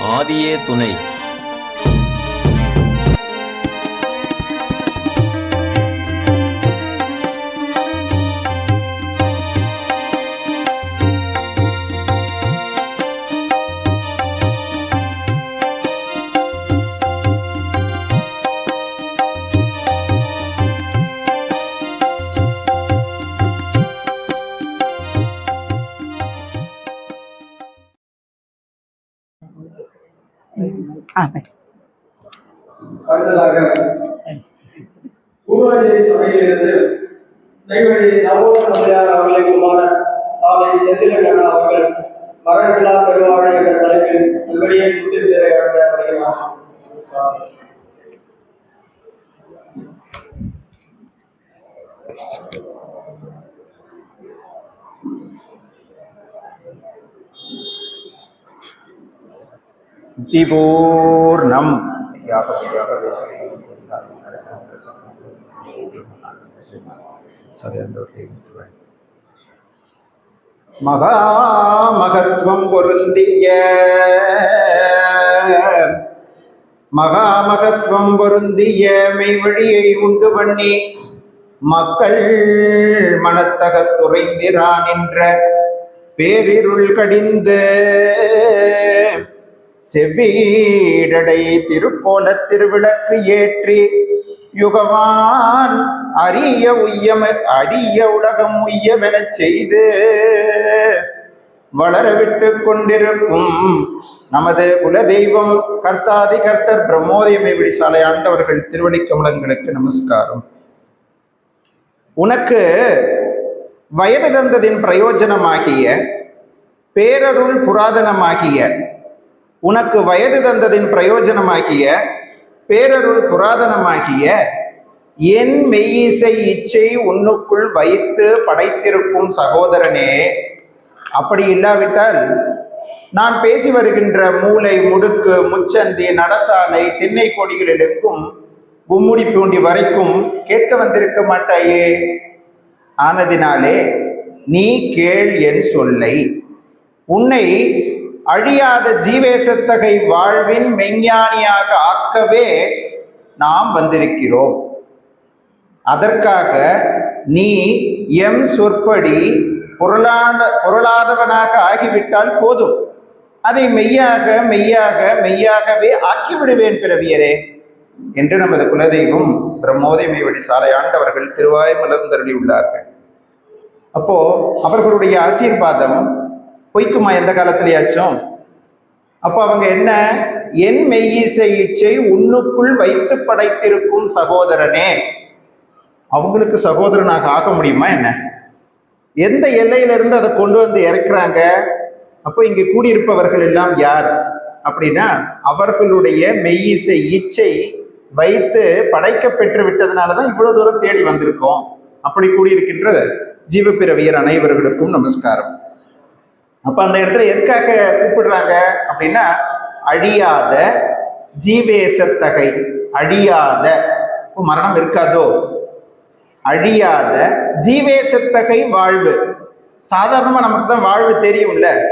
ஆதியே துணை. மரணில்லா பெருவாழ் என்ற தலைப்பில் நம்படியை முத்திரை வருகிறார் நமஸ்காரம். புத்திபூர்ணம் மகாமகத்துவம் பொருந்திய மகாமகத்துவம் பொருந்திய மெய்வழியை உண்டு பண்ணி மக்கள் மனத்தகத்துறைந்திரான் என்ற பேரிருள் கடிந்து செவ்வீடடை திருக்கோல திருவிளக்கு ஏற்றி யுகவான் அரிய உய்யம் அரிய உலகம் உய்யவெனச் செய்து வளர விட்டு கொண்டிருக்கும் நமது குலதெய்வம் கர்த்தாதி கர்த்தர் பிரம்மோதயமை விடிசாலை ஆண்டவர்கள் திருவடிக்கமலங்களுக்கு நமஸ்காரம். உனக்கு வயது தந்ததின் பிரயோஜனமாகிய பேரருள் புராதனமாகிய உனக்கு வயது தந்ததின் பிரயோஜனமாகிய பேரருள் புராதனமாகிய என் மெய்யிசை இச்சை உன்னுக்குள் வைத்து படைத்திருக்கும் சகோதரனே அப்படி இல்லாவிட்டால் நான் பேசி வருகின்ற மூளை முடுக்கு முச்சந்தி நடசாலை திண்ணை கொடிகளிலுக்கும் கும்முடி பூண்டி வரைக்கும் கேட்க வந்திருக்க மாட்டாயே? ஆனதினாலே நீ கேள் என் சொல்லை. உன்னை அழியாத ஜீவேசத்தகை வாழ்வின் மெஞ்ஞானியாக ஆக்கவே நாம் வந்திருக்கிறோம். அதற்காக நீ எம் சொற்படி பொருளான பொருளாதவனாக ஆகிவிட்டால் போதும். அதை மெய்யாக மெய்யாக மெய்யாகவே ஆக்கிவிடுவேன் பிறவியரே என்று நமது குலதெய்வம் பிரம்மோதயமை வழி சாலை ஆண்டவர்கள் திருவாய் மலர்ந்தருளி உள்ளார்கள் அப்போ அவர்களுடைய ஆசீர்வாதம் பொய்க்குமா? எந்த காலத்திலேயாச்சும். அப்போ அவங்க என்ன? என் மெய்யிசை இச்சை உன்னுக்குள் வைத்து படைத்திருக்கும் சகோதரனே. அவங்களுக்கு சகோதரனாக ஆக முடியுமா என்ன? எந்த எல்லையிலிருந்து அதை கொண்டு வந்து இறக்குறாங்க? அப்போ இங்கே கூடியிருப்பவர்கள் எல்லாம் யார்? அப்படின்னா அவர்களுடைய மெய்யிசை இச்சை வைத்து படைக்க பெற்று விட்டதுனால தான் இவ்வளோ தூரம் தேடி வந்திருக்கோம். அப்படி கூடியிருக்கின்ற ஜீவப்பிறவியர் அனைவர்களுக்கும் நமஸ்காரம். அப்ப அந்த இடத்துல எதுக்காக கூப்பிடுறாங்க அப்படின்னா அழியாத ஜீவேசத்தகை அழியாத. மரணம் இருக்காதோ? அழியாத ஜீவேசத்தகை வாழ்வு. சாதாரணமா நமக்கு தான் வாழ்வு தெரியும்ல.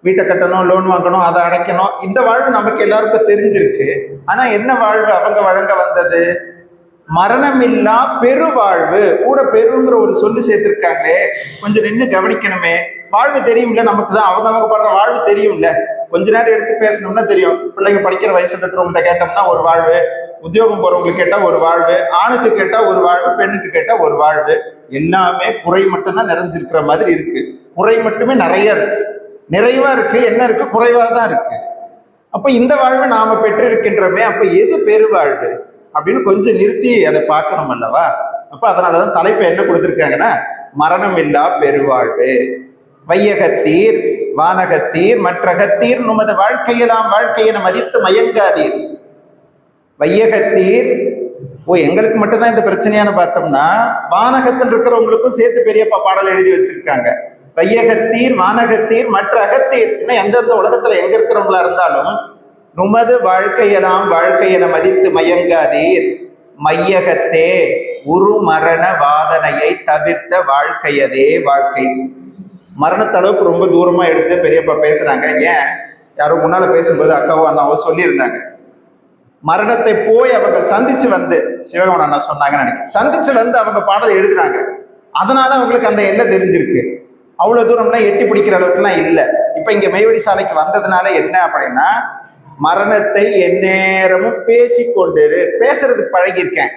வீட்டை கட்டணும் லோன் வாங்கணும் அதை அடைக்கணும். இந்த வாழ்வு நமக்கு எல்லாருக்கும் தெரிஞ்சிருக்கு. ஆனா என்ன வாழ்வு அவங்க வழங்க வந்தது? மரணமில்லா பெருவாழ்வு. கூட பெருங்கிற ஒரு சொல்லு சேர்த்திருக்காங்களே. கொஞ்சம் நின்று கவனிக்கணுமே. வாழ்வு தெரியும்ல நமக்கு தான் அவங்க அவங்க படுற வாழ்வு தெரியும்ல. கொஞ்ச நேரம் எடுத்து பேசணும்னா தெரியும். பிள்ளைங்க படிக்கிற வயசுல இருக்கிறவங்க கேட்டோம்னா ஒரு வாழ்வு. உத்தியோகம் போறவங்களுக்கு கேட்டா ஒரு வாழ்வு. ஆணுக்கு கேட்டா ஒரு வாழ்வு. பெண்ணுக்கு கேட்டா ஒரு வாழ்வு. எல்லாமே குறை மட்டும்தான் நிறைஞ்சிருக்கிற மாதிரி இருக்கு. குறை மட்டுமே நிறைய இருக்கு. நிறைவா இருக்கு. என்ன இருக்கு? குறைவா தான் இருக்கு. அப்ப இந்த வாழ்வை நாம பெற்றிருக்கின்றோமே அப்ப எது பெருவாழ்வு? அப்படின்னு கொஞ்சம் நிறுத்தி அதை பார்க்கணும் அல்லவா? அப்ப அதனாலதான் தலைப்பு என்ன கொடுத்துருக்காங்கன்னா மரணம் இல்லா பெருவாழ்வு. வையகத்தீர் வானகத்தீர் மற்றகத்தீர் உமது வாழ்க்கையெல்லாம் வாழ்க்கையென மதித்து மயங்காதீர். வையகத்தீர் ஓ எங்களுக்கு மட்டும்தான் இந்த பிரச்சனையான பார்த்தோம்னா வானகத்தில் இருக்கிறவங்களுக்கும் சேர்த்து பெரியப்பா பாடல் எழுதி வச்சிருக்காங்க. வையகத்தீர் வானகத்தீர் மற்ற அகத்தீர் இன்னும் எந்தெந்த உலகத்துல எங்க இருக்கிறவங்களா இருந்தாலும் நுமது வாழ்க்கையெல்லாம் வாழ்க்கையென மதித்து மயங்காதீர். மையகத்தே உரு மரண வாதனையை தவிர்த்த வாழ்க்கையதே வாழ்க்கை. மரணத்தளவுக்கு ரொம்ப தூரமா எடுத்து பெரியப்பா பேசுறாங்க. ஏன்? யாரோ முன்னால பேசும்போது அக்காவோ அண்ணாவோ சொல்லியிருந்தாங்க. மரணத்தை போய் அவங்க சந்திச்சு வந்து சிவகமன் அண்ணா சொன்னாங்கன்னு நினைக்கிறேன். சந்திச்சு வந்து அவங்க பாடல் எழுதுறாங்க. அதனால அவங்களுக்கு அந்த எண்ணம் தெரிஞ்சிருக்கு. அவ்வளவு தூரம்லாம் எட்டி பிடிக்கிற அளவுக்குலாம் இல்லை. இப்ப இங்க மெய்வழி சாலைக்கு வந்ததுனால என்ன அப்படின்னா மரணத்தை எந்நேரமும் பேசிக்கொண்டிரு. பேசுறதுக்கு பழகியிருக்கேன்.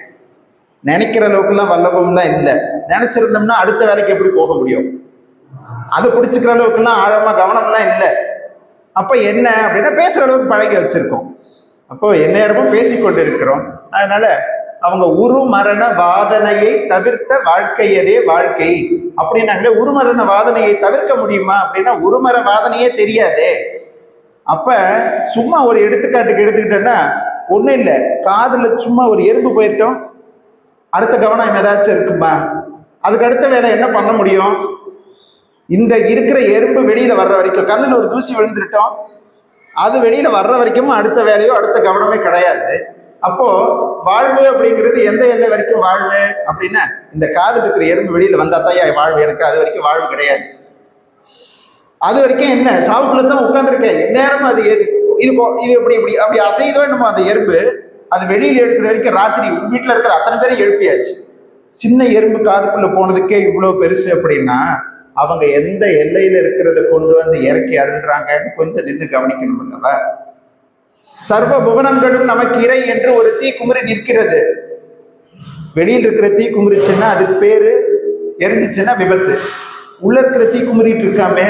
நினைக்கிற அளவுக்குலாம் வல்லபம்லாம் இல்லை. நினைச்சிருந்தோம்னா அடுத்த வேலைக்கு எப்படி போக முடியும்? அதை பிடிச்சிக்கிற அளவுக்குலாம் ஆழமாக கவனம்லாம் இல்லை. அப்போ என்ன அப்படின்னா பேசுகிற அளவுக்கு பழகி வச்சுருக்கோம். அப்போ எந்நேரமும் பேசிக்கொண்டு இருக்கிறோம் அதனால அவங்க உரு மரண வாதனையை தவிர்த்த வாழ்க்கையதே வாழ்க்கை. அப்படின்னாங்களே உருமரண வாதனையை தவிர்க்க முடியுமா அப்படின்னா உருமர வாதனையே தெரியாதே. அப்ப சும்மா ஒரு எடுத்துக்காட்டுக்கு எடுத்துக்கிட்டேன்னா ஒன்றும் இல்லை. காதில் சும்மா ஒரு எறும்பு போயிட்டோம். அடுத்த கவனம் ஏதாச்சும் இருக்குமா? அதுக்கு அடுத்த வேலை என்ன பண்ண முடியும்? இந்த இருக்கிற எறும்பு வெளியில் வர்ற வரைக்கும் கண்ணில் ஒரு தூசி விழுந்துட்டோம் அது வெளியில் வர்ற வரைக்கும் அடுத்த வேலையோ அடுத்த கவனமே கிடையாது. அப்போது வாழ்வு அப்படிங்கிறது எந்த எல்லை வரைக்கும் வாழ்வு அப்படின்னா இந்த காதுல இருக்கிற எறும்பு வெளியில் வந்தா தான் வாழ்வு. எனக்கு அது வரைக்கும் வாழ்வு கிடையாது. அது வரைக்கும் என்ன? சாவுக்குள்ள தான் உட்காந்துருக்கேன் நேரம் அது இது இது இப்படி இப்படி அப்படி அசைதோ என்னமோ அந்த எறும்பு அது வெளியில் எடுக்கிற வரைக்கும் ராத்திரி வீட்டில் இருக்கிற அத்தனை பேரும் எழுப்பியாச்சு. சின்ன எறும்பு காதுக்குள்ளே போனதுக்கே இவ்வளோ பெருசு அப்படின்னா அவங்க எந்த எல்லையில இருக்கிறத கொண்டு வந்து இறக்கி அருள்றாங்கன்னு கொஞ்சம் நின்று கவனிக்கணும் அல்லவா? சர்வ புவனங்களும் நமக்கு இறை என்று ஒரு தீ குமுறி நிற்கிறது. வெளியில் இருக்கிற தீ குமுறிச்சுன்னா அதுக்கு பேரு எரிஞ்சிச்சுன்னா விபத்து. உள்ள இருக்கிற தீ குமுறிட்டு இருக்காமே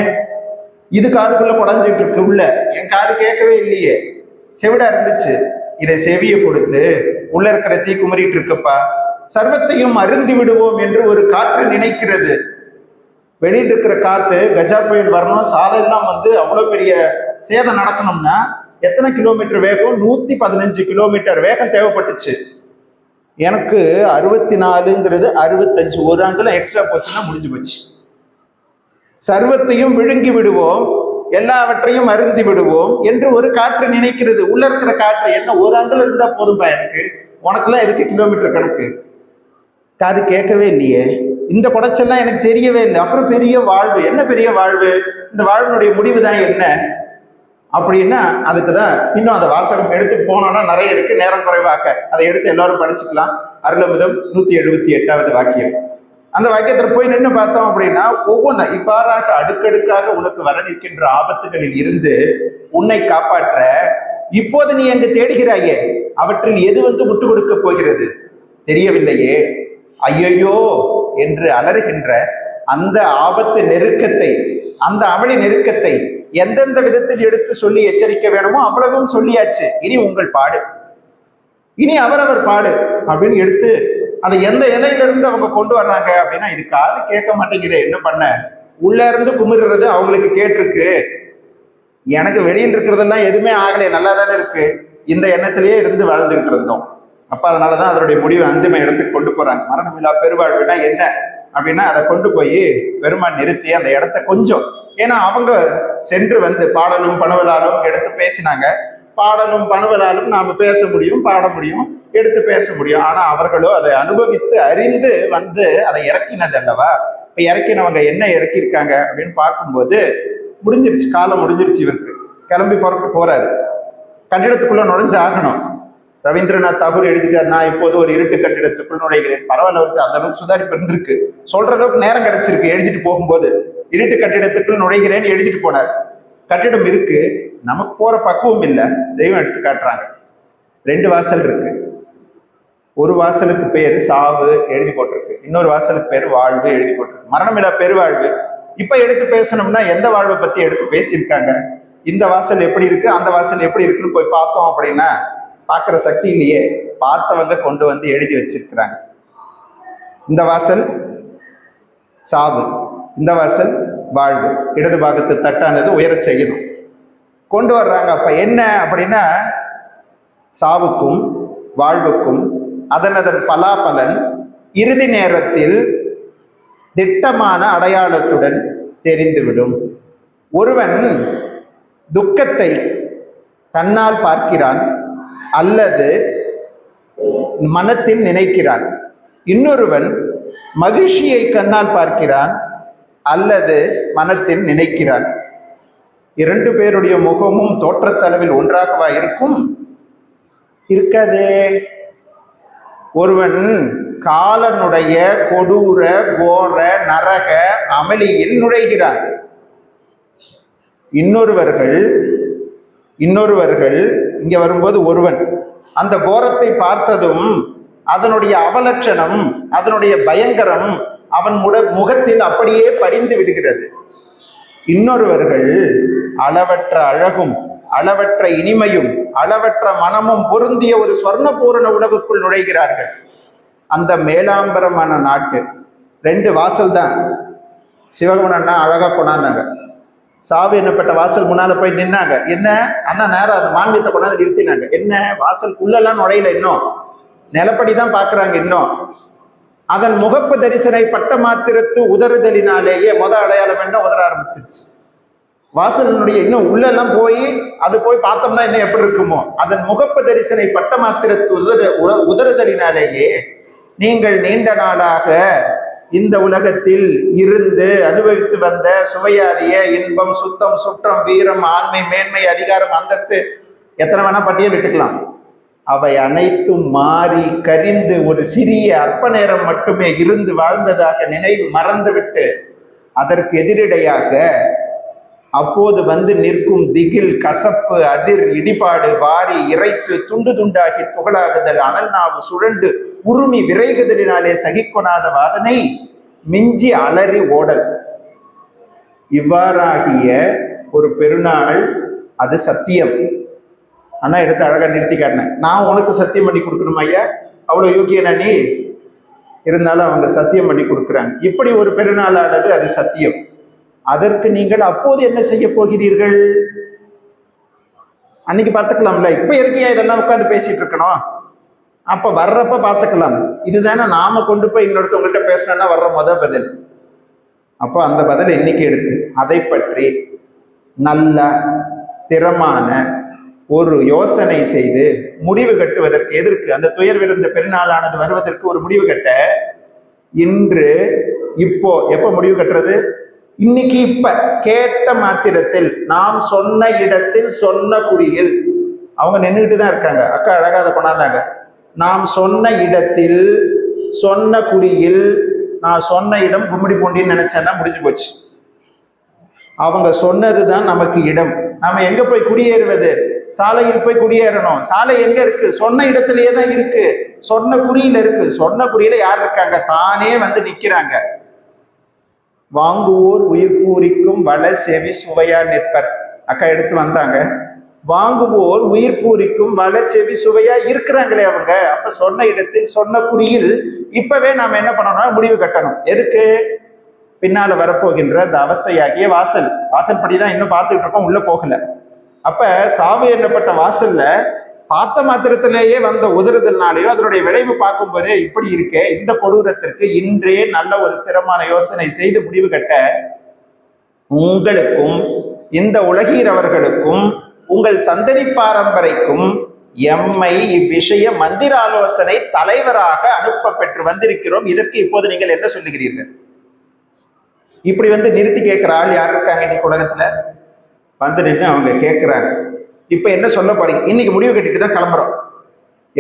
இது காதுக்குள்ள குடஞ்சிட்டு இருக்கு உள்ள. என் காது கேட்கவே இல்லையே. செவிடா இருந்துச்சு இதை செவியை கொடுத்து உள்ள இருக்கிற தீ குமரிட்டு இருக்கப்பா. சர்வத்தையும் அருந்தி விடுவோம் என்று ஒரு காற்று நினைக்கிறது. வெளியில் இருக்கிற காத்து கஜா புயல் வரணும் சாலையெல்லாம் வந்து அவ்வளவு பெரிய சேதம் நடக்கணும்னா எத்தனை கிலோமீட்டர் வேகம்? நூத்தி பதினஞ்சு கிலோமீட்டர் வேகம் தேவைப்பட்டுச்சு. எனக்கு அறுபத்தி நாலுங்கிறது அறுபத்தஞ்சு. ஒரு ஆண்டுல எக்ஸ்ட்ரா போச்சுன்னா முடிஞ்சு போச்சு. சர்வத்தையும் விழுங்கி விடுவோம் எல்லாவற்றையும் அருந்தி விடுவோம் என்று ஒரு காற்று நினைக்கிறது. உள்ள இருக்கிற காற்று என்ன? ஒரு ஆண்டுல இருந்தா போதும்பா எனக்கு. உனக்கெல்லாம் எதுக்கு கிலோமீட்டர் கணக்கு? காது கேட்கவே இல்லையே. இந்த குடைச்செல்லாம் எனக்கு தெரியவே இல்லை. அப்புறம் பெரிய வாழ்வு. என்ன பெரிய வாழ்வு? இந்த வாழ்வினுடைய முடிவு தான் என்ன? அப்படின்னா அதுக்கு தான் இன்னும் அந்த வாசகம் எடுத்து போனோம்னா நிறைய இருக்கு. நேரம் குறைவாக்க அதை எடுத்து எல்லாரும் படிச்சுக்கலாம். அருளமிதம் நூத்தி எழுபத்தி எட்டாவது வாக்கியம். அந்த வாக்கியத்தில் போய் நின்று பார்த்தோம் அப்படின்னா ஒவ்வொன்றா இவ்வாறாக அடுக்கடுக்காக உனக்கு வர நிற்கின்ற ஆபத்துகளில் இருந்து உன்னை காப்பாற்ற இப்போது நீ அங்கு தேடுகிறாயே அவற்றில் எது வந்து முட்டு கொடுக்க போகிறது? தெரியவில்லையே. ஐயையோ என்று அலறுகின்ற அந்த ஆபத்து நெருக்கத்தை அந்த அமளி நெருக்கத்தை எந்தெந்த விதத்தில் எடுத்து சொல்லி எச்சரிக்க வேணுமோ அவ்வளவும் சொல்லியாச்சு. இனி உங்கள் பாடு. இனி அவரவர் பாடு அப்படின்னு எடுத்து அதை எந்த இலையிலிருந்து அவங்க கொண்டு வர்றாங்க அப்படின்னா இது காது கேட்க மாட்டேங்குதே என்ன பண்ண? உள்ள இருந்து குமிடுறது அவங்களுக்கு கேட்டிருக்கு. எனக்கு வெளியில் இருக்கிறதெல்லாம் எதுவுமே ஆகலையே நல்லா தானே இருக்கு. இந்த எண்ணத்திலேயே இருந்து வாழ்ந்துகிட்டு இருந்தோம். அப்ப அதனாலதான் அதனுடைய முடிவை அந்திம இடத்துக்கு கொண்டு போறாங்க. மரணமில்லா பெருவாழ்வுனா என்ன? அப்படின்னா அதை கொண்டு போய் பெருமான் நிறுத்தி அந்த இடத்த கொஞ்சம். ஏன்னா அவங்க சென்று வந்து பாடலும் பணவலாலும் எடுத்து பேசினாங்க. பாடலும் பணவலாலும் நாம பேச முடியும் பாட முடியும் எடுத்து பேச முடியும். ஆனா அவர்களோ அதை அனுபவித்து அறிந்து வந்து அதை இறக்கினது அல்லவா? இப்ப இறக்கினவங்க என்ன இறக்கியிருக்காங்க அப்படின்னு பார்க்கும்போது முடிஞ்சிருச்சு காலம் முடிஞ்சிருச்சு இவருக்கு. கிளம்பி புறப்பட்டு போறாரு. கட்டிடத்துக்குள்ள நுழைஞ்சு ஆகணும். ரவீந்திரநாத் தாகூர் எழுதிட்டார் நான் இப்போது ஒரு இருட்டு கட்டிடத்துக்குள் நுழைகிறேன். பரவாயில்ல அவருக்கு அந்த அளவுக்கு சுதாரிப்பு இருந்திருக்கு சொல்ற அளவுக்கு நேரம் கிடைச்சிருக்கு எழுதிட்டு போகும்போது. இருட்டு கட்டிடத்துக்குள் நுழைகிறேன்னு எழுதிட்டு போனார். கட்டிடம் இருக்கு நமக்கு போற பக்குவம் இல்லை. தெய்வம் எடுத்து காட்டுறாங்க. ரெண்டு வாசல் இருக்கு. ஒரு வாசலுக்கு பேர் சாவு எழுதி போட்டிருக்கு. இன்னொரு வாசலுக்கு பேர் வாழ்வு எழுதி போட்டிருக்கு. மரணமில்லா பெருவாழ்வு. இப்ப எடுத்து பேசணும்னா எந்த வாழ்வை பத்தி எடுத்து பேசியிருக்காங்க? இந்த வாசல் எப்படி இருக்கு? அந்த வாசல் எப்படி இருக்குன்னு போய் பார்த்தோம் அப்படின்னா பார்க்குற சக்தி இல்லையே பார்த்தவங்க கொண்டு வந்து எழுதி வச்சிருக்கிறாங்க. இந்த வாசல் சாவு இந்த வாசல் வாழ்வு. இடது பாகத்து தட்டானது உயரச் செய்யணும் கொண்டு வர்றாங்க. அப்ப என்ன அப்படின்னா சாவுக்கும் வாழ்வுக்கும் அதன் அதன் பலாபலன் இறுதி நேரத்தில் திட்டமான அடையாளத்துடன் தெரிந்துவிடும். ஒருவன் துக்கத்தை கண்ணால் பார்க்கிறான் அல்லது மனத்தில் நினைக்கிறான். இன்னொருவன் மகிழ்ச்சியை கண்ணால் பார்க்கிறான் அல்லது மனத்தில் நினைக்கிறான். இரண்டு பேருடைய முகமும் தோற்றத்தளவில் ஒன்றாகவா இருக்கும்? இருக்காதே. ஒருவன் காலனுடைய கொடூர கோர நரக அமளியில் நுழைகிறான். இன்னொருவர்கள் இன்னொருவர்கள் இங்கே வரும்போது ஒருவன். அந்த கோரத்தை பார்த்ததும் அதனுடைய அவலட்சணம் அதனுடைய பயங்கரம் அவன் முட முகத்தில் அப்படியே படிந்து விடுகிறது. இன்னொருவர்கள் அளவற்ற அழகும் அளவற்ற இனிமையும் அளவற்ற மனமும் பொருந்திய ஒரு சொர்ணபூரண உலகுக்குள் நுழைகிறார்கள். அந்த மேலாம்பரமான நாட்டு ரெண்டு வாசல் தான் சிவகுணன்னா அழகா கொண்டாந்தாங்க. சாவு என்னப்பட்ட வாசல் முன்னால போய் நின்னாங்க. என்ன? அண்ணா நேரம் அந்த மான்மியத்தை கொண்டாந்து நிறுத்தினாங்க. என்ன? வாசலுக்குள்ளெல்லாம் நுழையில இன்னும். நிலப்படி தான் பார்க்குறாங்க இன்னும். அதன் முகப்பு தரிசனை பட்ட மாத்திரத்து உதறுதலினாலேயே முத அடையாளம் என்ன? உதற ஆரம்பிச்சிருச்சு. வாசலினுடைய இன்னும் உள்ளெல்லாம் போய் அது போய் பார்த்தோம்னா என்ன எப்படி இருக்குமோ? அதன் முகப்பு தரிசனை பட்ட மாத்திரத்து உதறு உதறுதலினாலேயே நீங்கள் நீண்ட நாளாக இந்த உலகத்தில் இருந்து அனுபவித்து வந்த சுவையாதிய இன்பம் சுத்தம் சுற்றம் வீரம் ஆண்மை மேன்மை அதிகாரம் அந்தஸ்து எத்தனை வேணா பட்டியலிட்டுக்கலாம் அவை அனைத்தும் மாறி கரிந்து ஒரு சிறிய அற்ப நேரம் மட்டுமே இருந்து வாழ்ந்ததாக நினைவு மறந்துவிட்டு அதற்கு எதிரிடையாக அப்போது வந்து நிற்கும் திகில் கசப்பு அதிர் இடிபாடு வாரி இறைத்து துண்டு துண்டாகி துகளாகுதல் அனல் நாவு சுழண்டு உருமி விரைகுதலினாலே சகிக்கொணாத வாதனை மிஞ்சி அலறி ஓடல். இவ்வாறாகிய ஒரு பெருநாள் அது சத்தியம். ஆனால் எடுத்து அழகா நிறுத்தி காட்டினேன் நான் உனக்கு சத்தியம் பண்ணி கொடுக்கணுமா ஐயா? அவ்வளோ யோக்கியனா நீ? இருந்தாலும் அவங்க சத்தியம் பண்ணி கொடுக்குறாங்க. இப்படி ஒரு பெருநாளானது அது சத்தியம். அதற்கு நீங்கள் அப்போது என்ன செய்ய போகிறீர்கள்? அன்னைக்கு பார்த்துக்கலாம்ல. இப்ப எதுக்கு இதெல்லாம் உட்காந்து பேசிட்டு இருக்கணும்? அப்ப வர்றப்ப பார்த்துக்கலாம். இதுதானே நாம கொண்டு போய் இன்னொருத்தவங்கள்ட்ட பேசணும்னா வர்ற முத பதில். அப்போ அந்த பதில் இன்னைக்கு எடுத்து அதை பற்றி நல்ல ஸ்திரமான ஒரு யோசனை செய்து முடிவு கட்டுவதற்கு எதற்கு? அந்த துயர் விருந்த பெருநாளானது வருவதற்கு ஒரு முடிவு கட்ட. இன்று இப்போ எப்போ முடிவு கட்டுறது? இன்னைக்கு இப்ப கேட்ட மாத்திரத்தில் நாம் சொன்ன இடத்தில் சொன்ன குறியில் அவங்க நின்றுட்டு தான் இருக்காங்க. அக்கா அழகா அதை கொண்டாந்தாங்க. நாம் சொன்ன இடத்தில் சொன்ன குறியில் நான் சொன்ன இடம் கும்மிடி பூண்டின்னு நினைச்சேன்னா முடிஞ்சு போச்சு. அவங்க சொன்னது தான் நமக்கு இடம். நாம எங்க போய் குடியேறுவது? சாலையில் போய் குடியேறணும். சாலை எங்க இருக்கு? சொன்ன இடத்துலயே தான் இருக்கு. சொன்ன குறியில இருக்கு. சொன்ன குறியில யார் இருக்காங்க? தானே வந்து நிக்கிறாங்க. வாங்குவோர் உயிர் பூரிக்கும் வள செவி சுவையா நிற்பர். அக்கா எடுத்து வந்தாங்க. வாங்குவோர் உயிர் பூரிக்கும் வள செவி சுவையா இருக்கிறாங்களே அவங்க. அப்ப சொன்ன இடத்தில் சொன்ன குறியில் இப்பவே நாம என்ன பண்ணணும்னா முடிவு கட்டணும். எதுக்கு? பின்னால வரப்போகின்ற அந்த அவஸ்தையாகிய வாசல். வாசல் படிதான் இன்னும் பார்த்துட்டு இருக்கோம் உள்ள போகல. அப்ப சாவு எண்ணப்பட்ட வாசல்ல பார்த்த மாத்திரத்திலேயே வந்த உதறுதல்னாலேயோ அதனுடைய விளைவு பார்க்கும்போதே இப்படி இருக்கே இந்த கொடூரத்திற்கு இன்றே நல்ல ஒரு ஸ்திரமான யோசனை செய்து முடிவு கட்ட உங்களுக்கும் இந்த உலகீர் அவர்களுக்கும் உங்கள் சந்ததி பாரம்பரைக்கும் எம்மை இவ்விஷய மந்திர ஆலோசனை தலைவராக அனுப்ப பெற்று வந்திருக்கிறோம். இதற்கு இப்போது நீங்கள் என்ன சொல்லுகிறீர்கள்? இப்படி வந்து நிறுத்தி கேட்கிற ஆள் யார் இருக்காங்க இன்னைக்கு உலகத்துல? வந்து நின்று அவங்க கேட்குறாங்க. இப்போ என்ன சொல்ல போறீங்க? இன்னைக்கு முடிவு கட்டிட்டு தான் கிளம்புறோம்.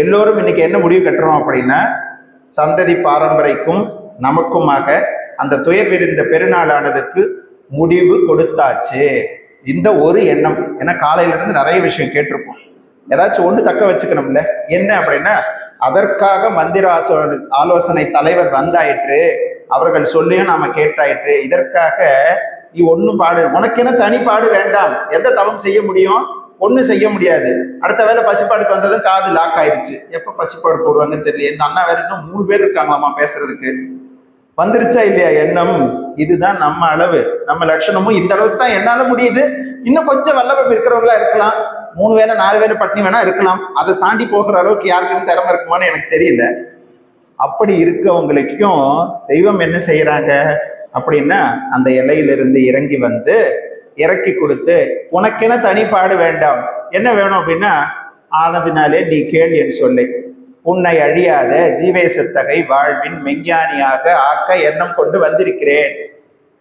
எல்லோரும் இன்னைக்கு என்ன முடிவு கட்டுறோம் அப்படின்னா சந்ததி பாரம்பரைக்கும் நமக்குமாக அந்த துயர் விரிந்த பெருநாளானதுக்கு முடிவு கொடுத்தாச்சு. இந்த ஒரு எண்ணம். ஏன்னா காலையில இருந்து நிறைய விஷயம் கேட்டிருப்போம். ஏதாச்சும் ஒண்ணு தக்க வச்சுக்கணும்ல. என்ன அப்படின்னா அதற்காக மந்திர ஆசோ ஆலோசனை தலைவர் வந்தாயிற்று. அவர்கள் சொல்லியும் நாம கேட்டாயிற்று. இதற்காக நீ ஒன்றும் பாடு உனக்கென தனி பாடு வேண்டாம். எந்த தவம் செய்ய முடியும்? ஒன்றும் செய்ய முடியாது. அடுத்த வேலை பசிப்பாடுக்கு வந்ததும் காது லாக் ஆயிடுச்சு. எப்போ பசிப்பாடு போடுவாங்கன்னு தெரியல இந்த அண்ணா வேற இன்னும் மூணு பேர் இருக்காங்களாமா பேசுறதுக்கு? வந்துருச்சா இல்லையா எண்ணம்? இதுதான் நம்ம அளவு. நம்ம லட்சணமும் இந்த அளவுக்கு தான் என்னால முடியுது. இன்னும் கொஞ்சம் வல்லபம் இருக்கிறவங்களா இருக்கலாம். மூணு வேளை நாலு வேலை பட்டினி வேணா இருக்கலாம். அதை தாண்டி போகிற அளவுக்கு யாருக்குன்னு திறமை இருக்குமான்னு எனக்கு தெரியல. அப்படி இருக்கவங்களுக்கும் தெய்வம் என்ன செய்யறாங்க? அப்படின்னா அந்த இலையிலிருந்து இறங்கி வந்து இறக்கி கொடுத்து உனக்கென தனிப்பாடு வேண்டாம். என்ன வேணும் அப்படின்னா ஆனதினாலே நீ கேள் என் சொல்லை. உன்னை அழியாத ஜீவேசத்தகை வாழ்வின் மெஞ்ஞானியாக ஆக்க எண்ணம் கொண்டு வந்திருக்கிறேன்.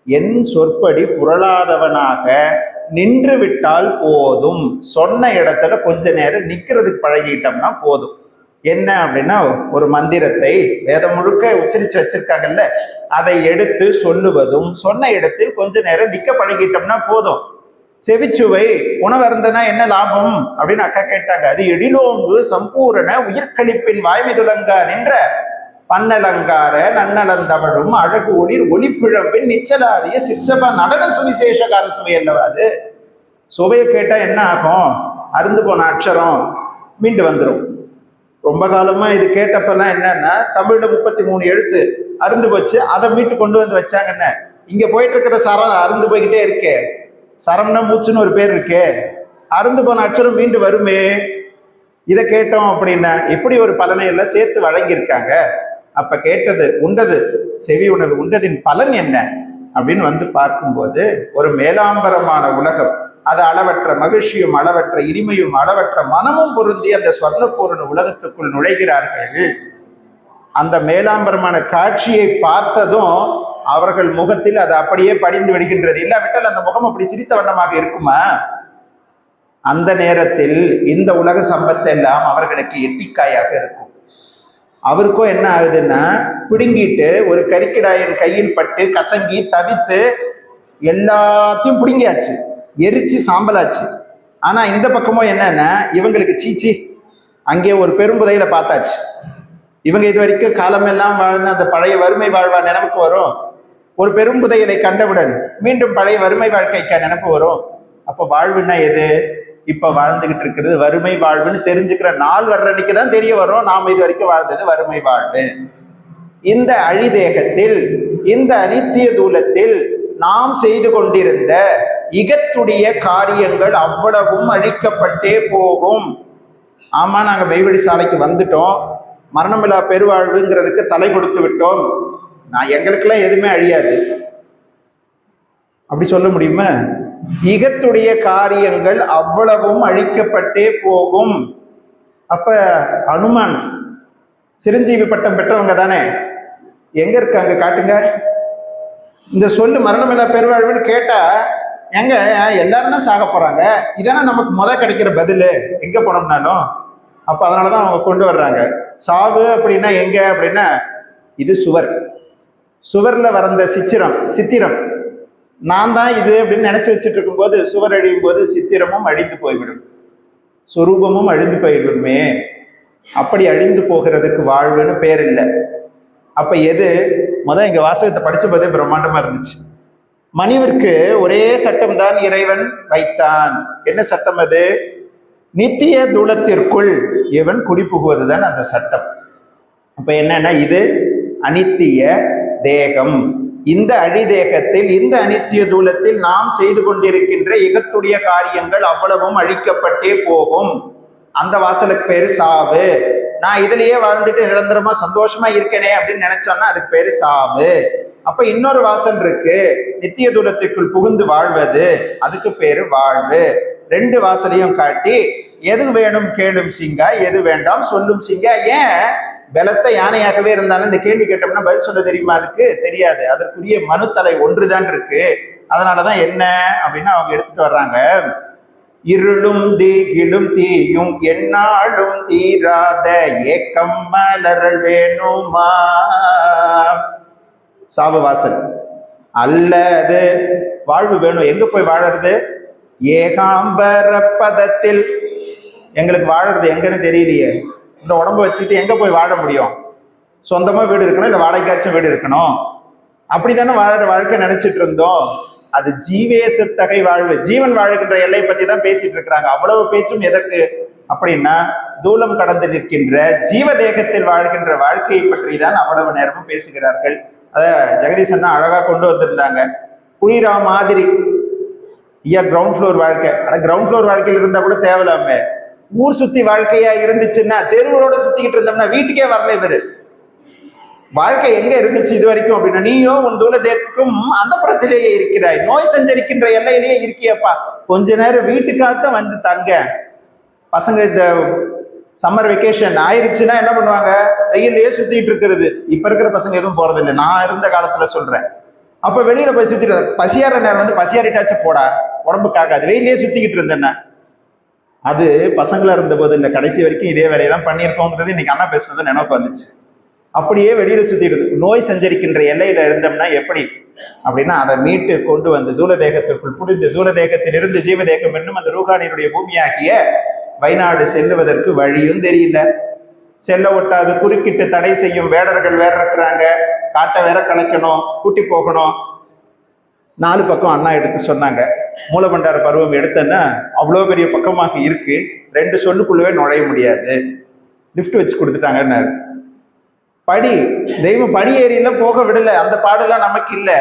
என் சொற்படி புரளாதவனாக நின்று விட்டால் போதும். சொன்ன இடத்துல கொஞ்ச நேரம் நிக்கிறதுக்கு பழகிட்டோம்னா போதும். என்ன அப்படின்னா ஒரு மந்திரத்தை வேதம் முழுக்க உச்சரித்து வச்சிருக்காங்கல்ல அதை எடுத்து சொல்லுவதும் சொன்ன இடத்தில் கொஞ்ச நேரம் நிக்க பழகிட்டோம்னா போதும். செவிச்சுவை உணவருந்தனா என்ன லாபம்? அப்படின்னு அக்கா கேட்டாங்க. அது எழிலோங்கு சம்பூரண உயிர்கழிப்பின் வாய்மிதுலங்கா நின்ற பன்னலங்கார நன்னலந்தவழும் அழகு ஒளிர் ஒளிப்பிழம்பின் நிச்சலாதிய சிற்சபா நடன சுவிசேஷகார சுவை அல்லவா அது? சுவையை கேட்டா என்ன ஆகும்? அருந்து போன அக்ஷரம் மீண்டு வந்துடும் ரொம்ப காலமா இது கேட்டப்பெல்லாம் என்னன்னா தமிழ்ல முப்பத்தி மூணு எழுத்து அருந்து போச்சு. அதை மீட்டு கொண்டு வந்து வச்சாங்கன்னு. இங்க போயிட்டு இருக்கிற சரம் அருந்து போய்கிட்டே இருக்கே. சரம்னா மூச்சுன்னு ஒரு பேர் இருக்கே. அருந்து போன அச்சரம் மீண்டு வருமே. இதை கேட்டோம் அப்படின்னா எப்படி ஒரு பலனை எல்லாம் சேர்த்து வழங்கியிருக்காங்க? அப்ப கேட்டது உண்டது செவி உணவு உண்டதின் பலன் என்ன? அப்படின்னு வந்து பார்க்கும்போது ஒரு மேலாம்பரமான உலகம். அது அளவற்ற மகிழ்ச்சியும் அளவற்ற இனிமையும் அளவற்ற மனமும் பொருந்தி அந்த ஸ்வர்ணபூரண உலகத்துக்குள் நுழைகிறார்கள். அந்த மேலாம்பரமான காட்சியை பார்த்ததும் அவர்கள் முகத்தில் அது அப்படியே படிந்து விடுகின்றது. இல்லாவிட்டால் அந்த முகம் அப்படி சிரித்த வண்ணமாக இருக்குமா? அந்த நேரத்தில் இந்த உலக சம்பத்தெல்லாம் அவர்களுக்கு எட்டிக்காயாக இருக்கும். அவருக்கும் என்ன ஆகுதுன்னா பிடுங்கிட்டு ஒரு கறிக்கிடாயின் கையில் பட்டு கசங்கி தவித்து எல்லாத்தையும் பிடுங்கியாச்சு. எரிச்சு சாம்பலாச்சு. ஆனா இந்த பக்கமும் என்னன்னா இவங்களுக்கு சீச்சி அங்கே ஒரு பெரும்புதையில பார்த்தாச்சு. இவங்க இது வரைக்கும் காலமெல்லாம் வாழ்ந்த அந்த பழைய வறுமை வாழ்வா நினைவுக்கு வரும். ஒரு பெரும்புதையலை கண்டவுடன் மீண்டும் பழைய வறுமை வாழ்க்கைக்கா நினைப்பு வரும். அப்ப வாழ்வுன்னா எது? இப்ப வாழ்ந்துகிட்டு இருக்கிறது வறுமை வாழ்வுன்னு தெரிஞ்சுக்கிற நாள் வர்ற அன்னைக்கு தான் தெரிய வரும். நாம் இது வரைக்கும் வாழ்ந்தது வறுமை வாழ்வு. இந்த அழிதேகத்தில் இந்த அனித்திய தூலத்தில் நாம் செய்து கொண்டிருந்த இகத்துடைய காரியங்கள் அவ்வளவும் அழிக்கப்பட்டே போகும். ஆமா நாங்க மெய்வழி சாலைக்கு வந்துட்டோம். மரணமில்லா பெருவாழ்வுங்கிறதுக்கு தலை கொடுத்து விட்டோம். நான் எங்களுக்கெல்லாம் எதுவுமே அழியாது. அப்படி சொல்ல முடியுமா? இகத்துடைய காரியங்கள் அவ்வளவும் அழிக்கப்பட்டே போகும். அப்ப அனுமான் சிரஞ்சீவி பட்டம் பெற்றவங்க தானே? எங்க இருக்காங்க? காட்டுங்க. இந்த சொல்லு மரணமில்லா பெருவாழ்வுன்னு கேட்டா எங்க? எல்லாரும் தான் சாக போறாங்க. இதானே நமக்கு முத கிடைக்கிற பதில்? எங்க போனோம்னாலும் அப்ப அதனாலதான் அவங்க கொண்டு வர்றாங்க. சாவு அப்படின்னா எங்க? அப்படின்னா இது சுவர். சுவர்ல வரந்த சித்திரம் சித்திரம். நான் தான் இது அப்படின்னு நினைச்சு வச்சுட்டு இருக்கும்போது சுவர் அழியும் போது சித்திரமும் அழிந்து போய்விடும். சொரூபமும் அழிந்து போய்விடுமே. அப்படி அழிந்து போகிறதுக்கு வாழ்வுன்னு பேர் இல்லை. அப்ப எது? முத இங்க வாசகத்தை படிச்ச போதே பிரம்மாண்டமா இருந்துச்சு. மனிதருக்கு ஒரே சட்டம் தான் இறைவன் வைத்தான். என்ன சட்டம் அது? நித்திய தூலத்திற்குள் இவன் குடிபுகுவதுதான் அந்த சட்டம். அப்ப என்னன்னா இது? அனித்திய தேகம். இந்த அழிதேகத்தில் இந்த அனித்திய தூலத்தில் நாம் செய்து கொண்டிருக்கின்ற இகத்துடைய காரியங்கள் அவ்வளவும் அழிக்கப்பட்டே போகும். அந்த வாசலுக்கு பேரு சாவு. நான் இதுலயே வாழ்ந்துட்டு நிரந்தரமா சந்தோஷமா இருக்கேனே அப்படின்னு நினைச்சோன்னா அதுக்கு பேரு சாவு. அப்ப இன்னொரு வாசல் இருக்கு. நித்திய தூரத்துக்குள் புகுந்து வாழ்வது அதுக்கு பேரு வாழ்வு. ரெண்டு வாசலையும் காட்டி எது வேணும் கேளும் சிங்கா எது வேண்டாம் சொல்லும் சிங்கா. ஏன்? பலத்த யானையாகவே இருந்தாலும் இந்த கேள்வி கேட்டோம்னா பதில் சொல்ல தெரியுமா அதுக்கு? தெரியாது. அதற்குரிய மனுத்தலை ஒன்றுதான் இருக்கு. அதனாலதான் என்ன அப்படின்னு அவங்க எடுத்துட்டு வர்றாங்க. இருளும் தீகிலும் தீயும் என்னாலும் தீராத ஏக்கம் மலரல் வேணுமா? சாபவாசல் அல்லது வாழ்வு வேணும். எங்க போய் வாழறது? ஏகாம்பர பதத்தில் எங்களுக்கு வாழறது எங்கன்னு தெரியலையே. இந்த உடம்ப வச்சுக்கிட்டு எங்க போய் வாழ முடியும்? சொந்தமா வீடு இருக்கணும் இல்ல வாடகைக்காச்சும் வீடு இருக்கணும்? அப்படித்தானே வாழற வாழ்க்கை நினைச்சிட்டு இருந்தோம். அது ஜீவேசத்தகை வாழ்வு. ஜீவன் வாழ்கின்ற எல்லை பத்தி தான் பேசிட்டு இருக்கிறாங்க. அவ்வளவு பேச்சும் எதற்கு? அப்படின்னா தூலம் கடந்து நிற்கின்ற ஜீவ தேகத்தில் வாழ்கின்ற வாழ்க்கையை பற்றி தான் அவ்வளவு நேரமும் பேசுகிறார்கள். அதை ஜெகதீஷ் அண்ணா அழகாக கொண்டு வந்திருந்தாங்க. குளிரா மாதிரி. ஐயா கிரவுண்ட் ஃப்ளோர் வாழ்க்கை. ஆனால் கிரவுண்ட் ஃப்ளோர் வாழ்க்கையில் இருந்தால் கூட தேவையில்லாம ஊர் சுத்தி வாழ்க்கையா இருந்துச்சுன்னா தெருவோட சுத்திக்கிட்டு இருந்தோம்னா வீட்டுக்கே வரல இவர். வாழ்க்கை எங்க இருந்துச்சு இது வரைக்கும் அப்படின்னா நீயோ உன் தூலதேத்துக்கும் அந்த புறத்திலேயே இருக்கிறாய். நோய் சஞ்சரிக்கின்ற எல்லையிலேயே இருக்கியப்பா. கொஞ்ச நேரம் வீட்டுக்காகத்தான் வந்து தங்க. பசங்க இந்த சம்மர் வெக்கேஷன் ஆயிடுச்சுன்னா என்ன பண்ணுவாங்க? வெயிலே சுத்திட்டு இருக்கிறது. இப்ப இருக்கிற பசங்க எதுவும் போறது இல்லை நான் இருந்த காலத்துல சொல்றேன். அப்ப வெளியில போய் சுத்திட்டு பசியார நேரம் வந்து பசியாரிட்டாச்சும் போடா. உடம்புக்காக அது வெயிலே சுத்திக்கிட்டு இருந்தேன்னா அது பசங்களா இருந்தபோது இல்லை கடைசி வரைக்கும் இதே வேலையை தான் பண்ணியிருக்கோங்கிறது இன்னைக்கு அண்ணா பேசுனது நினைப்பு வந்துச்சு. அப்படியே வெளியில சுத்திட்டு நோய் சஞ்சரிக்கின்ற எல்லையில இருந்தோம்னா எப்படி? அப்படின்னா அதை மீட்டு கொண்டு வந்து தூலதேகத்திற்குள் புடிந்து தூலதேகத்திலிருந்து ஜீவதேகம் என்னும் அந்த ரூகானியனுடைய பூமியாகிய வைநாடு செல்லுவதற்கு வழியும் தெரியல. செல்ல ஒட்டாது குறுக்கிட்டு தடை செய்யும் வேடர்கள் வேற இருக்கிறாங்க காட்டை வேற கலைக்கணும் கூட்டி போகணும். நாலு பக்கம் அண்ணா எடுத்து சொன்னாங்க. மூலபண்டார பருவம் எடுத்தேன்னா அவ்வளோ பெரிய பக்கமாக இருக்கு. ரெண்டு சொல்லுக்குள்ளவே நுழைய முடியாது. லிஃப்ட் வச்சு கொடுத்துட்டாங்கன்னாரு. படி தெய்வம் படி ஏறியெல்லாம் போக விடல. அந்த பாடெல்லாம் நமக்கு இல்லை.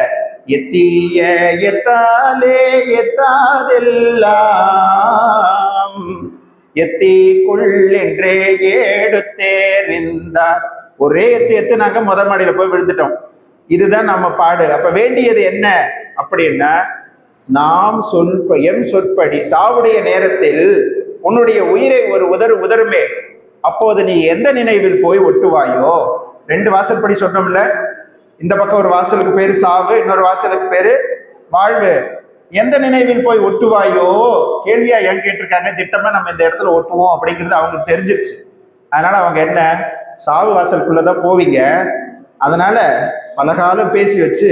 எத்திய எத்தாலே எத்தாதெல்லாம். எத்திக்குள் என்றே ஏடுத்தேறிந்தார். ஒரே எத்து எத்து நாங்க முத மாடியில போய் விழுந்துட்டோம். இதுதான் நம்ம பாடு. அப்ப வேண்டியது என்ன? அப்படின்னா நாம் சொல்ப எம் சொற்படி சாவுடைய நேரத்தில் உன்னுடைய உயிரை ஒரு உதறு உதருமே அப்போது நீ எந்த நினைவில் போய் ஒட்டுவாயோ? ரெண்டு வாசல்படி சொன்னோம்ல. இந்த பக்கம் ஒரு வாசலுக்கு பேரு சாவு இன்னொரு வாசலுக்கு பேரு வாழ்வு. எந்த நினைவில் போய் ஒட்டுவாயோ? கேள்வியா ஏன் கேட்டிருக்காங்க? திட்டமா நம்ம இந்த இடத்துல ஒட்டுவோம் அப்படிங்கிறது அவங்களுக்கு தெரிஞ்சிருச்சு. அதனால அவங்க என்ன சாவு வாசலுக்குள்ளதான் போவீங்க. அதனால பலகாலம் பேசி வச்சு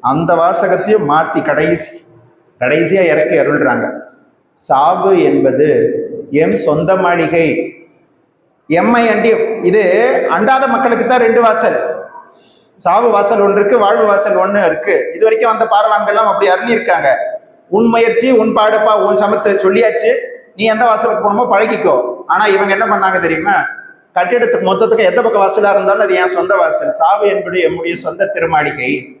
அந்த வாசகத்தையும் மாத்தி கடைசி கடைசியா இறக்கி அருள்றாங்க. சாவு என்பது எம் சொந்த மாளிகை. எம்மை அண்டி இது அண்டாத மக்களுக்கு தான் ரெண்டு வாசல். சாவு வாசல் ஒன்று இருக்கு வாழ்வு வாசல் ஒன்று இருக்கு. இது வரைக்கும் வந்த பார்வான்கள்லாம் அப்படி அருளி இருக்காங்க உன் முயற்சி உன் பாடுப்பா உன் சமத்தை சொல்லியாச்சு. நீ எந்த வாசலுக்கு போகணுமோ பழகிக்கோ. ஆனா இவங்க என்ன பண்ணாங்க தெரியுமா? கட்டிடத்துக்கு மொத்தத்துக்கு எந்த பக்கம் வாசலா இருந்தாலும் அது என் சொந்த வாசல். சாவு என்பது என்னுடைய சொந்த திருமாளிகை.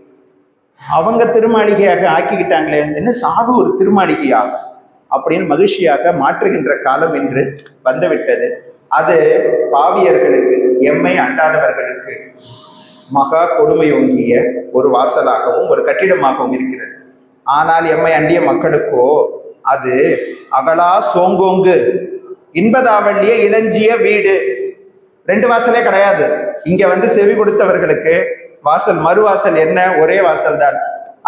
அவங்க திருமாளிகையாக ஆக்கிக்கிட்டாங்களே என்ன சாவு ஒரு திருமாளிகையா? அப்படின்னு மகிழ்ச்சியாக மாற்றுகின்ற காலம் என்று வந்துவிட்டது. அது பாவியர்களுக்கு எம்மை அண்டாதவர்களுக்கு மகா கொடுமையோங்கிய ஒரு வாசலாகவும் ஒரு கட்டிடமாகவும் இருக்கிறது. ஆனால் எம்மை அண்டிய மக்களுக்கோ அது அகலா சோங்கோங்கு. இன்பதாவள்ளிய இளஞ்சிய வீடு. ரெண்டு வாசலே கிடையாது. இங்க வந்து செவி கொடுத்தவர்களுக்கு வாசல் மறுவாசல் என்ன? ஒரே வாசல் தான்.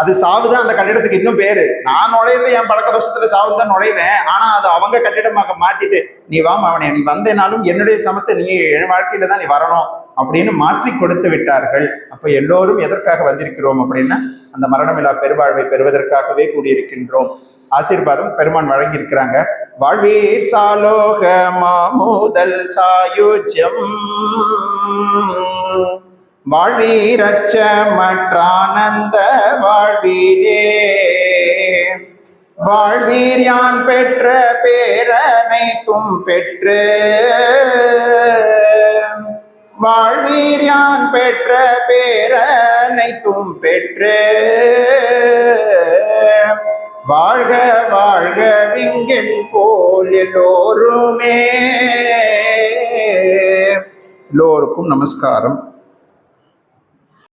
அது சாவுதான் அந்த கட்டிடத்துக்கு இன்னும் பேரு. நான் நுழையிறது என் பழக்க தோஷத்துல சாவு தான் நுழைவேன். ஆனா அது அவங்க கட்டிடமாக மாத்திட்டு நீ வா அவனே நீ வந்தேனாலும் என்னுடைய சமத்தை நீ என் வாழ்க்கையில தான் நீ வரணும் அப்படின்னு மாற்றி கொடுத்து விட்டார்கள். அப்ப எல்லோரும் எதற்காக வந்திருக்கிறோம் அப்படின்னா அந்த மரணமில்லா பெருவாழ்வை பெறுவதற்காகவே கூடியிருக்கின்றோம். ஆசீர்வாதம் பெருமான் வழங்கியிருக்கிறாங்க. வாழ்வீர் சாலோக மாமுதல் சாயுஜ்யம். வாழ்வீரச்சமற்றானந்த வாழ்வீரே வாழ்வீர் யான் பெற்ற பேரனைத்தும் பெற்று. வாழ்வீர் யான் பெற்ற பேரனைத்தும் பெற்று. வாழ்க வாழ்க விங்கின் போல் எல்லோருமே எல்லோருக்கும் நமஸ்காரம்.